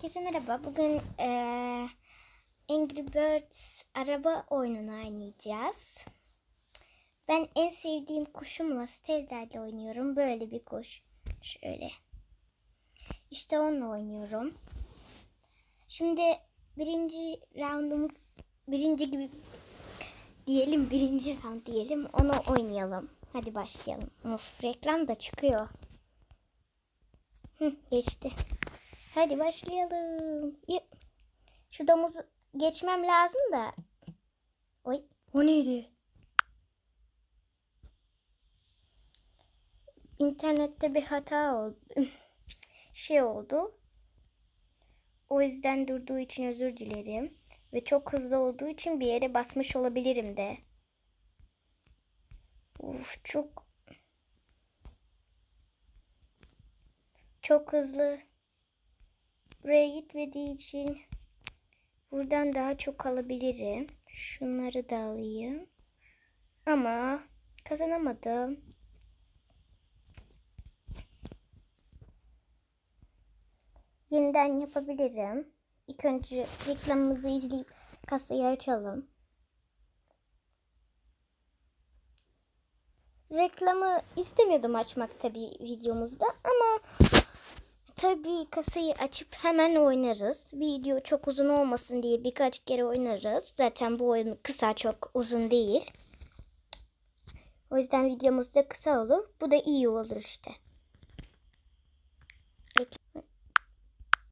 Herkese merhaba. Bugün eee, Angry Birds araba oyununu oynayacağız. Ben en sevdiğim kuşumla Sterder'le oynuyorum. Böyle bir kuş. Şöyle. İşte onunla oynuyorum. Şimdi birinci roundumuz birinci gibi diyelim birinci round diyelim. Onu oynayalım. Hadi başlayalım. Of reklam da çıkıyor. Hı, geçti. Hadi başlayalım. Ya, Şu domuzu geçmem lazım da. Oy. O neydi? İnternette bir hata oldu. şey oldu. O yüzden durduğu için özür dilerim. Ve çok hızlı olduğu için bir yere basmış olabilirim de. Uf çok çok hızlı buraya gitmediği için buradan daha çok alabilirim. Şunları da alayım. Ama kazanamadım. Yeniden yapabilirim. İlk önce reklamımızı izleyip kasayı açalım. Reklamı istemiyordum açmak tabii videomuzda ama Tabii kasayı açıp hemen oynarız. Video çok uzun olmasın diye birkaç kere oynarız. Zaten bu oyun kısa çok uzun değil. O yüzden videomuz da kısa olur. Bu da iyi olur işte.